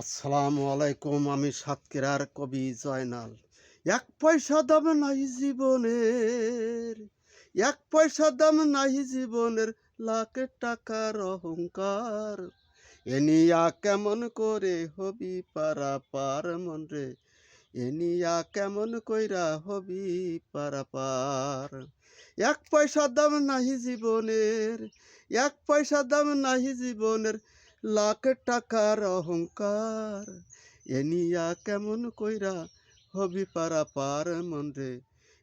আসসালামু আলাইকুম, আমি সাতক্ষীরার কবি জয়নাল। এক পয়সা দাম নাই জীবনের, এক পয়সা দাম নাই জীবনের, লাখ টাকার অহংকার। এনিয়া কেমন করে হবি পারা পার মন রে? এনিয়া কেমন কইরা হবি পারা পার এক পয়সা দাম নাহি জীবনের, এক পয়সা দাম নাহি জীবনের লাখ টাকার অহংকার। এনিয়া কেমন কইরা হবি পারা পার মন রে?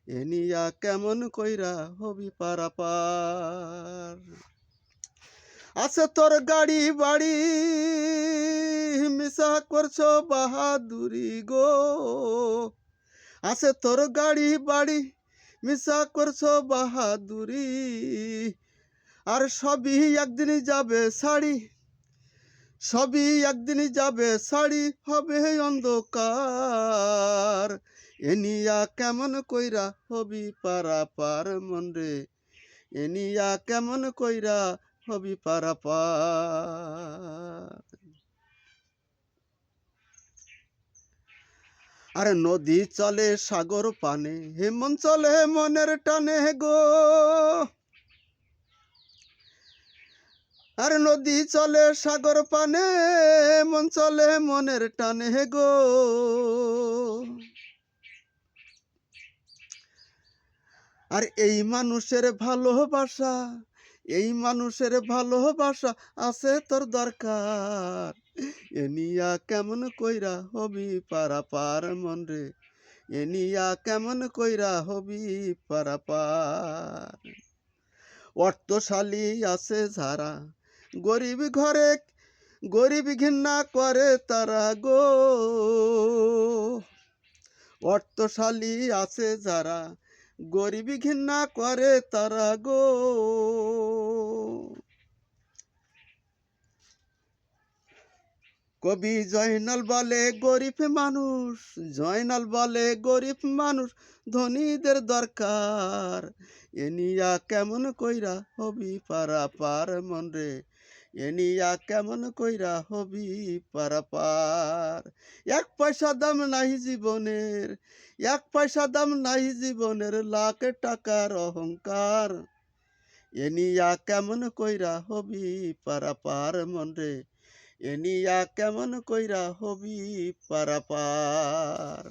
এনিয়া কেমন কইরা হবি পারা পার আছে তোর গাড়ি বাড়ি মিশা করছ বাহাদুরি গো। আছে তোর গাড়ি বাড়ি মিশা করছ বাহাদুরি। আর সবই একদিনই যাবে শাড়ি সবই একদিনই যাবে, শাড়ি হবে অন্ধকার। এনিয়া কেমন কইরা হবি পারা পার মন রে? এনিয়া কেমন কইরা হবি পারা পার আরে নদী চলে সাগর পানে হেমন চলে মনের টানে গো। আর নদী চলে সাগর পানে, মন চলে মনের টানে গো। আর এই মানুষের ভালোবাসা, এই মানুষের ভালোবাসা আছে তোর দরকার। এনিয়া কেমন কইরা হবি পারা পার মন রে এনিয়া কেমন কইরা হবি পারা পার অর্থশালী আছে যারা গরিব ঘরে, গরিব ঘৃণা করে তারা গো। অর্থশালী আছে যারা, গরিব ঘৃণা করে তারা গো। কবি জয়নাল বলে, গরিব মানুষ, জয়নাল বলে, গরিব মানুষ ধনীদের দরকার। এনিয়া কেমন কইরা হবি পারা পার মন রে। এনিয়া কেমন কইরা হবি পারা পার এক পয়সা দাম নাহি জীবনের, এক পয়সা দাম নাহি জীবনের, লাখ টাকার অহংকার। এনিয়া কেমন কইরা হবি পারা পার মন রে? এনিয়া কেমন কইরা হবি পারা পার